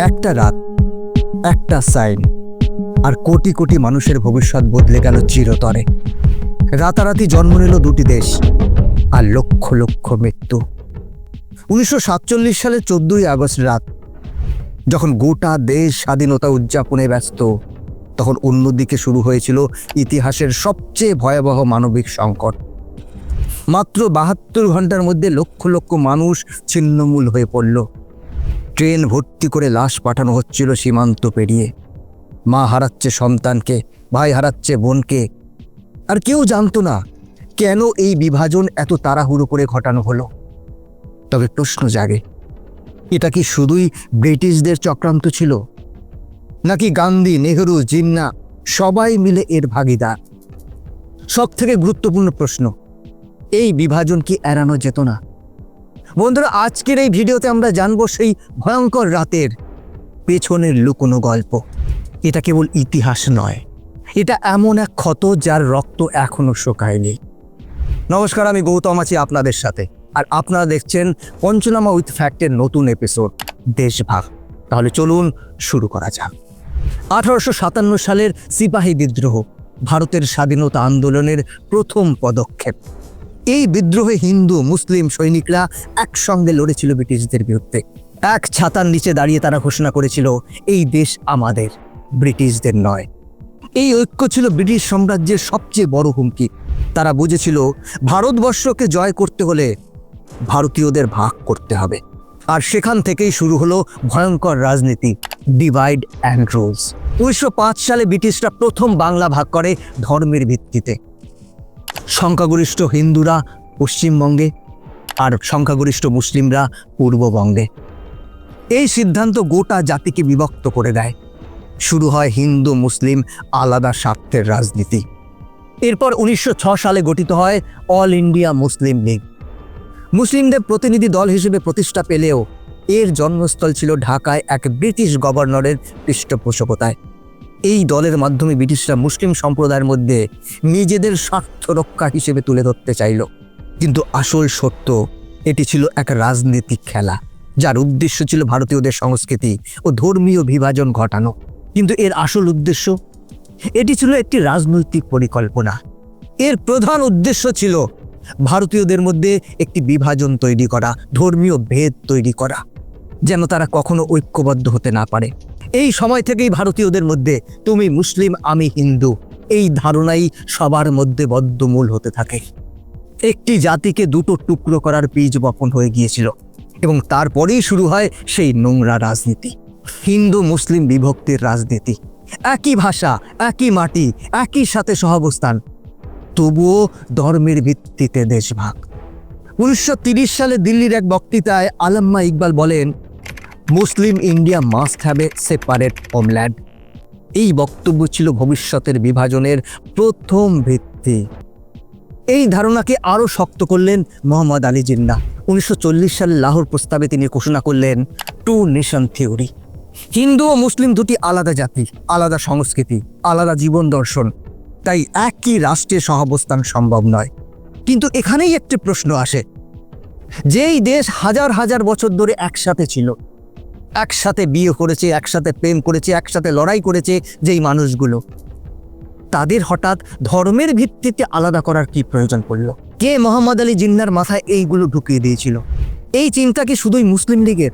একটা রাত, একটা সাইন আর কোটি কোটি মানুষের ভবিষ্যৎ বদলে গেল চিরতরে। রাতারাতি জন্ম নিল দুটি দেশ আর লক্ষ লক্ষ মৃত্যু। উনিশশো সাতচল্লিশ সালের চোদ্দই আগস্ট রাত, যখন গোটা দেশ স্বাধীনতা উদযাপনে ব্যস্ত, তখন অন্যদিকে শুরু হয়েছিল ইতিহাসের সবচেয়ে ভয়াবহ মানবিক সংকট। মাত্র বাহাত্তর ঘণ্টার মধ্যে লক্ষ লক্ষ মানুষ ছিন্নমূল হয়ে পড়ল। ট্রেন ভর্তি করে লাশ পাঠানো হচ্ছিল সীমান্ত পেরিয়ে। মা হারাচ্ছে সন্তানকে, ভাই হারাচ্ছে বোনকে। আর কেউ জানতো না কেন এই বিভাজন এত তাড়াহুড়ো করে ঘটানো হলো। তবে প্রশ্ন জাগে, এটা কি শুধুই ব্রিটিশদের চক্রান্ত ছিল? নাকি গান্ধী, নেহরু, জিন্না সবাই মিলে এর ভাগিদার? সব থেকে গুরুত্বপূর্ণ প্রশ্ন, এই বিভাজন কি এড়ানো যেত না? বন্ধুরা, আজকের এই ভিডিওতে আমরা জানব সেই ভয়ঙ্কর রাতের পেছনের লুকোনো গল্প। এটা কেবল ইতিহাস নয়, এটা এমন এক ক্ষত যার রক্ত এখনও শোকায়নি। নমস্কার, আমি গৌতম আছি আপনাদের সাথে। আর আপনারা দেখছেন পঞ্চনামা উইথ ফ্যাক্টের নতুন এপিসোড, দেশভাগ। তাহলে চলুন শুরু করা যাক। আঠারোশো সাতান্ন সালের সিপাহী বিদ্রোহ, ভারতের স্বাধীনতা আন্দোলনের প্রথম পদক্ষেপ। এই বিদ্রোহে হিন্দু, মুসলিম সৈনিকরা একসঙ্গে লড়েছিল ব্রিটিশদের বিরুদ্ধে। এক ছাতার নিচে দাঁড়িয়ে তারা ঘোষণা করেছিল, এই দেশ আমাদের, ব্রিটিশদের নয়। এই ঐক্য ছিল ব্রিটিশ সাম্রাজ্যের সবচেয়ে বড় হুমকি। তারা বুঝেছিল, ভারতবর্ষকে জয় করতে হলে ভারতীয়দের ভাগ করতে হবে। আর সেখান থেকেই শুরু হলো ভয়ঙ্কর রাজনীতি ডিভাইড অ্যান্ড রুলস উনিশশো সালে ব্রিটিশরা প্রথম বাংলা ভাগ করে ধর্মের ভিত্তিতে। সংখ্যাগরিষ্ঠ হিন্দুরা পশ্চিমবঙ্গে আর সংখ্যাগরিষ্ঠ মুসলিমরা পূর্ববঙ্গে। এই সিদ্ধান্ত গোটা জাতিকে বিভক্ত করে দেয়। শুরু হয় হিন্দু, মুসলিম আলাদা স্বার্থের রাজনীতি। এরপর উনিশশো সালে গঠিত হয় অল ইন্ডিয়া মুসলিম লীগ। মুসলিমদের প্রতিনিধি দল হিসেবে প্রতিষ্ঠা পেলেও এর জন্মস্থল ছিল ঢাকায় এক ব্রিটিশ গভর্নরের পৃষ্ঠপোষকতায়। এই দলের মাধ্যমে ব্রিটিশরা মুসলিম সম্প্রদায়ের মধ্যে নিজেদের স্বার্থ রক্ষা হিসেবে তুলে ধরতে চাইল। কিন্তু আসল সত্য, এটি ছিল এক রাজনৈতিক খেলা, যার উদ্দেশ্য ছিল ভারতীয়দের সংস্কৃতি ও ধর্মীয় বিভাজন ঘটানো। কিন্তু এর আসল উদ্দেশ্য? এটি ছিল একটি রাজনৈতিক পরিকল্পনা। এর প্রধান উদ্দেশ্য ছিল ভারতীয়দের মধ্যে একটি বিভাজন তৈরি করা, ধর্মীয় ভেদ তৈরি করা, যেন তারা কখনো ঐক্যবদ্ধ হতে না পারে। এই সময় থেকেই ভারতীয়দের মধ্যে তুমি মুসলিম, আমি হিন্দু। এই ধারণাই সবার মধ্যে বদ্ধমূল হতে থাকে। একটি জাতিকে দুটো টুকরো করার বীজ বপন হয়ে গিয়েছিল এবং তারপরেই শুরু হয় সেই নোংরা রাজনীতি। হিন্দু, মুসলিম বিভক্তির রাজনীতি। একই ভাষা, একই মাটি, একই সাথে সহাবস্থান। তবুও ধর্মের ভিত্তিতে দেশভাগ। উনিশশো সালে দিল্লির এক বক্তৃতায় আলাম্মা ইকবাল বলেন Muslim India must have a separate homeland. এই বক্তব্য ছিল ভবিষ্যতের বিভাজনের প্রথম ভিত্তি। এই ধারণাকে আরও শক্ত করলেন মোহাম্মদ আলী জিন্না। উনিশশো সালে লাহোর প্রস্তাবে তিনি ঘোষণা করলেন, টু নেশন থিওরি। হিন্দু ও মুসলিম দুটি আলাদা জাতি, আলাদা সংস্কৃতি, আলাদা জীবন দর্শন। তাই একই রাষ্ট্রে সহাবস্থান সম্ভব নয়। কিন্তু এখানেই একটি প্রশ্ন আসে। যেই দেশ হাজার হাজার বছর ধরে একসাথে ছিল একসাথে বিয়ে করেছে, একসাথে প্রেম করেছে, একসাথে লড়াই করেছে যেই মানুষগুলো। তাদের হঠাৎ ধর্মের ভিত্তিতে আলাদা করার কি প্রয়োজন পড়ল? কে মোহাম্মদ আলী জিন্নার মাথায় এইগুলো ঢুকিয়ে দিয়েছিল? এই চিন্তা কি শুধুই মুসলিম লীগের?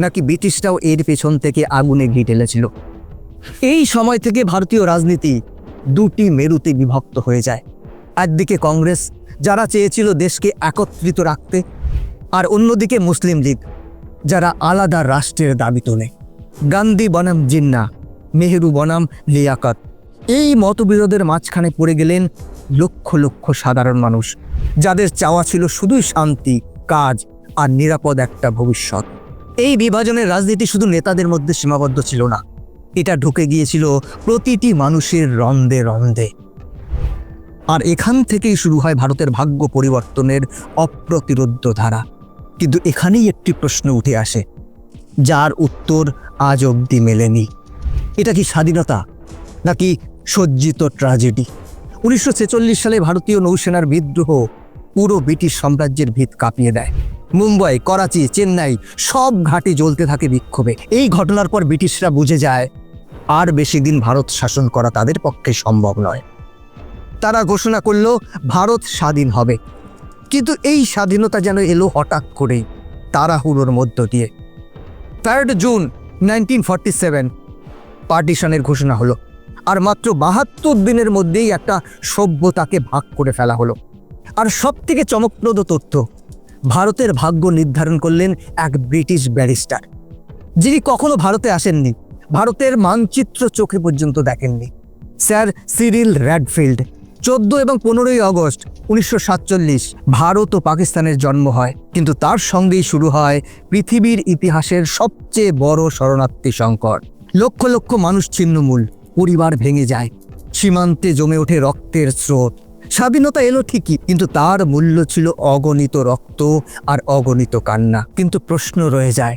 নাকি ব্রিটিশরাও এর পেছন থেকে আগুনে ঘি ঢেলেছিল এই সময় থেকে ভারতীয় রাজনীতি দুটি মেরুতে বিভক্ত হয়ে যায়। একদিকে কংগ্রেস, যারা চেয়েছিল দেশকে একত্রিত রাখতে, আর অন্যদিকে মুসলিম লীগ। যারা আলাদা রাষ্ট্রের দাবি তোলে। গান্ধী বনাম জিন্না, মেহেরু বনাম লিয়াকত। এই মতবিরোধের মাঝখানে পড়ে গেলেন লক্ষ লক্ষ সাধারণ মানুষ। যাদের চাওয়া ছিল শুধুই শান্তি, কাজ আর নিরাপদ একটা ভবিষ্যৎ। এই বিভাজনের রাজনীতি শুধু নেতাদের মধ্যে সীমাবদ্ধ ছিল না। এটা ঢুকে গিয়েছিল প্রতিটি মানুষের রন্ধে রন্ধে। আর এখান থেকেই শুরু হয় ভারতের ভাগ্য পরিবর্তনের অপ্রতিরোধ্য ধারা। কিন্তু এখানেই একটি প্রশ্ন উঠে আসে, যার উত্তর আজ অবধি মেলেনি। এটা কি স্বাধীনতা, নাকি সজ্জিত ট্র্যাজেডি? উনিশশো ছেচল্লিশ সালে ভারতীয় নৌসেনার বিদ্রোহ পুরো ব্রিটিশ সাম্রাজ্যের ভিত কাঁপিয়ে দেয়। মুম্বাই, করাচি, চেন্নাই সব ঘাটে জ্বলতে থাকে বিক্ষোভে। এই ঘটনার পর ব্রিটিশরা বুঝে যায়, আর বেশি দিন ভারত শাসন করা তাদের পক্ষে সম্ভব নয়। তারা ঘোষণা করল, ভারত স্বাধীন হবে। কিন্তু এই স্বাধীনতা যেন এলো হঠাৎ করে তাড়াহুড়োর মধ্য দিয়ে। Third June nineteen forty seven পার্টিশনের ঘোষণা হলো, আর মাত্র বাহাত্তর দিনের মধ্যেই একটা সভ্যতাকে ভাগ করে ফেলা হলো। আর সব থেকে চমকপ্রদ তথ্য, ভারতের ভাগ্য নির্ধারণ করলেন এক ব্রিটিশ ব্যারিস্টার, যিনি কখনো ভারতে আসেননি, ভারতের মানচিত্র চোখে পর্যন্ত দেখেননি, স্যার সিরিল র্যাডফিল্ড। চোদ্দ এবং পনেরোই আগস্ট উনিশশো সাতচল্লিশ ভারত ও পাকিস্তানের জন্ম হয়। কিন্তু তার সঙ্গেই শুরু হয় পৃথিবীর ইতিহাসের সবচেয়ে বড় শরণার্থী সংকট। লক্ষ লক্ষ মানুষ ছিন্নমূল, পরিবার ভেঙে যায়, সীমান্তে জমে ওঠে রক্তের স্রোত। স্বাধীনতা এলো ঠিকই, কিন্তু তার মূল্য ছিল অগণিত রক্ত আর অগণিত কান্না। কিন্তু প্রশ্ন রয়ে যায়,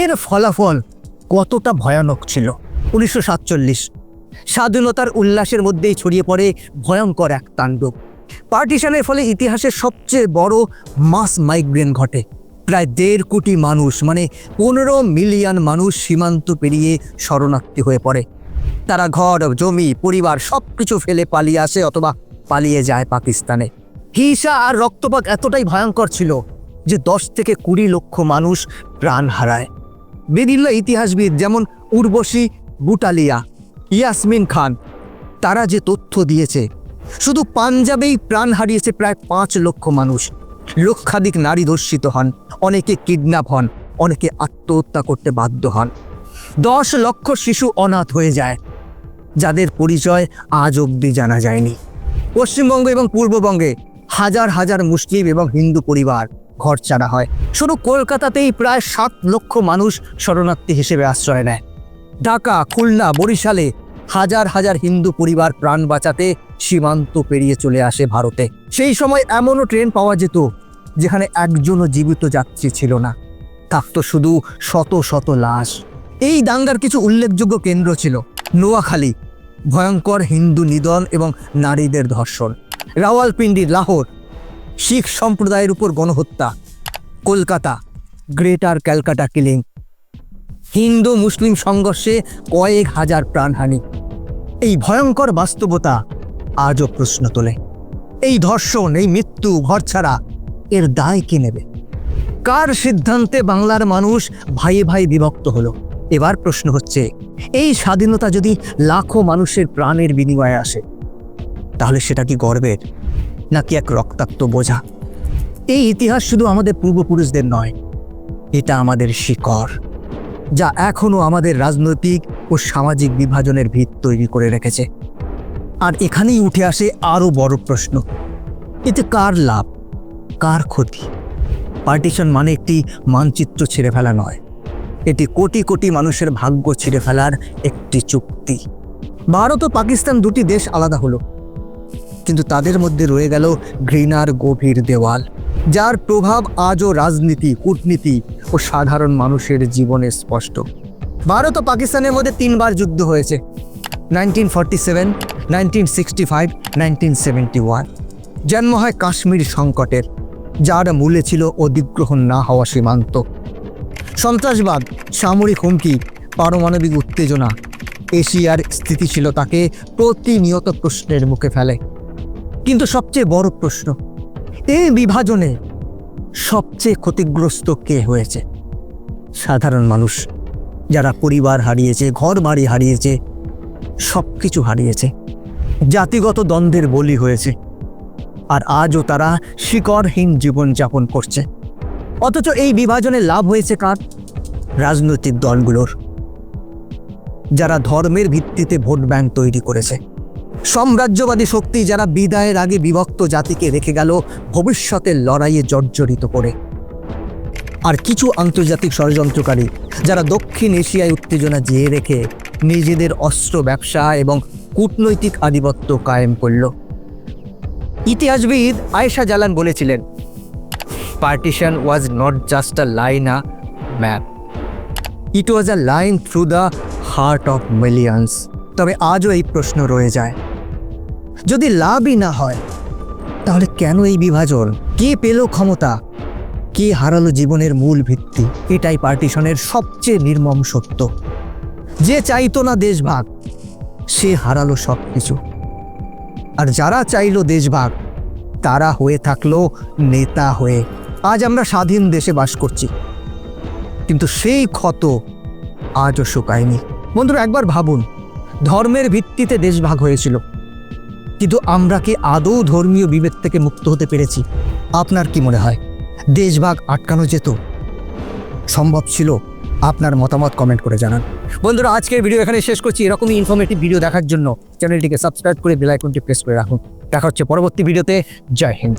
এর ফলাফল কতটা ভয়ানক ছিল? উনিশশো সাতচল্লিশ স্বাধীনতার উল্লাসের মধ্যেই ছড়িয়ে পড়ে ভয়ঙ্কর এক তাণ্ডব। পার্টিশনের ফলে ইতিহাসের সবচেয়ে বড় মাস মাইগ্রেন ঘটে। প্রায় দেড় কোটি মানুষ মানে পনেরো মিলিয়ন মানুষ সীমান্ত পেরিয়ে শরণার্থী হয়ে পড়ে। তারা ঘর, জমি, পরিবার সব কিছু ফেলে পালিয়ে আসে অথবা পালিয়ে যায় পাকিস্তানে। হিংসা আর রক্তপাত এতটাই ভয়ঙ্কর ছিল যে দশ থেকে কুড়ি লক্ষ মানুষ প্রাণ হারায়। বিভিন্ন ইতিহাসবিদ যেমন উর্বশী বুটালিয়া ইয়াসমিন খান। তারা যে তথ্য দিয়েছে, শুধু পাঞ্জাবেই প্রাণ হারিয়েছে প্রায় পাঁচ লক্ষ মানুষ। লক্ষাধিক নারী ধর্ষিত হন, অনেকে কিডন্যাপ হন, অনেকে আত্মহত্যা করতে বাধ্য হন। দশ লক্ষ শিশু অনাথ হয়ে যায়, যাদের পরিচয় আজ অবধি জানা যায়নি। পশ্চিমবঙ্গ এবং পূর্ববঙ্গে হাজার হাজার মুসলিম এবং হিন্দু পরিবার ঘর ছাড়া হয়। শুধু কলকাতাতেই প্রায় সাত লক্ষ মানুষ শরণার্থী হিসেবে আশ্রয় নেয়। ঢাকা, খুলনা, বরিশালে হাজার হাজার হিন্দু পরিবার প্রাণ বাঁচাতে সীমান্ত পেরিয়ে চলে আসে ভারতে। সেই সময় এমনও ট্রেন পাওয়া যেত যেখানে একজনও জীবিত যাত্রী ছিল না। থাকতো শুধু শত শত লাশ। এই দাঙ্গার কিছু উল্লেখযোগ্য কেন্দ্র ছিল নোয়াখালী, ভয়ঙ্কর হিন্দু নিধন এবং নারীদের ধর্ষণ, রাওয়ালপিন্ডি, লাহোর, শিখ সম্প্রদায়ের উপর গণহত্যা, কলকাতা, গ্রেটার ক্যালকাটা কিলিং হিন্দু মুসলিম সংঘর্ষে কয়েক হাজার প্রাণহানি। এই ভয়ঙ্কর বাস্তবতা আজও প্রশ্ন তোলে। এই ধর্ষণ, এই মৃত্যু ঘরছাড়া এর দায় কে নেবে? কার সিদ্ধান্তে বাংলার মানুষ ভাইয়ে ভাই বিভক্ত হলো? এবার প্রশ্ন হচ্ছে, এই স্বাধীনতা যদি লাখো মানুষের প্রাণের বিনিময়ে আসে, তাহলে সেটা কি গর্বের নাকি এক রক্তাক্ত বোঝা? এই ইতিহাস শুধু আমাদের পূর্বপুরুষদের নয়, এটা আমাদের শিকড়। যা এখনও আমাদের রাজনৈতিক ও সামাজিক বিভাজনের ভিত তৈরি করে রেখেছে। আর এখানেই উঠে আসে আরও বড় প্রশ্ন। এতে কার লাভ? কার ক্ষতি? পার্টিশন মানে একটি মানচিত্র ছেড়ে ফেলা নয়। এটি কোটি কোটি মানুষের ভাগ্য ছিঁড়ে ফেলার একটি চুক্তি। ভারত ও পাকিস্তান দুটি দেশ আলাদা হলো। কিন্তু তাদের মধ্যে রয়ে গেল ঘৃণার গভীর দেওয়াল। যার প্রভাব আজও রাজনীতি, কূটনীতি ও সাধারণ মানুষের জীবনে স্পষ্ট। ভারত ও পাকিস্তানের মধ্যে তিনবার যুদ্ধ হয়েছে। Nineteen forty seven, nineteen sixty five, nineteen seventy one. জন্ম হয় কাশ্মীর সংকটের, যার মূলে ছিল অধিগ্রহণ না হওয়া সীমান্ত। সন্ত্রাসবাদ, সামরিক হুমকি, পারমাণবিক উত্তেজনা, এশিয়ার স্থিতিশীলতাকে প্রতিনিয়ত প্রশ্নের মুখে ফেলে। কিন্তু সবচেয়ে বড় প্রশ্ন এই বিভাজনে সবচেয়ে ক্ষতিগ্রস্ত কে হয়েছে? সাধারণ মানুষ, যারা পরিবার হারিয়েছে ঘর বাড়ি হারিয়েছে সব কিছু হারিয়েছে, জাতিগত দ্বন্দ্বের বলি হয়েছে, আর আজও তারা শিকড়হীন জীবনযাপন করছে। অথচ এই বিভাজনে লাভ হয়েছে কার? রাজনৈতিক দলগুলোর, যারা ধর্মের ভিত্তিতে ভোট ব্যাংক তৈরি করেছে। সাম্রাজ্যবাদী শক্তি যারা বিদায়ের আগে বিভক্ত জাতিকে রেখে গেল, ভবিষ্যতের লড়াইয়ে জর্জরিত করে। আর কিছু আন্তর্জাতিক ষড়যন্ত্রকারী যারা দক্ষিণ এশিয়ায় উত্তেজনা জিয়ে রেখে নিজেদের অস্ত্র ব্যবসা এবং কূটনৈতিক আধিপত্য কায়েম করল। ইতিহাসবিদ আয়েশা জালান বলেছিলেন partition was not just a line a map it was a line through the heart of millions তবে আজও এই প্রশ্ন রয়ে যায়। যদি লাভই না হয়, তাহলে কেন এই বিভাজন? কে পেল ক্ষমতা? কে হারালো জীবনের মূল ভিত্তি? এটাই পার্টিশনের সবচেয়ে নির্মম সত্য। যে চাইতো না দেশভাগ, সে হারালো সব কিছু আর যারা চাইলো দেশভাগ, তারা হয়ে থাকল নেতা হয়ে। আজ আমরা স্বাধীন দেশে বাস করছি। কিন্তু সেই ক্ষত আজও শুকায়নি। বন্ধুরা, একবার ভাবুন, ধর্মের ভিত্তিতে দেশভাগ হয়েছিল। কিন্তু আমরা কি আদৌ ধর্মীয় বিভেদ থেকে মুক্ত হতে পেরেছি? আপনার কি মনে হয়? দেশভাগ আটকানো যেত? সম্ভব ছিল? আপনার মতামত কমেন্ট করে জানান। বন্ধুরা, আজকের ভিডিও এখানে শেষ করছি। এরকমই ইনফরমেটিভ ভিডিও দেখার জন্য চ্যানেলটিকে সাবস্ক্রাইব করে বেলাইকনটি প্রেস করে রাখুন। দেখা হচ্ছে পরবর্তী ভিডিওতে জয় হিন্দ।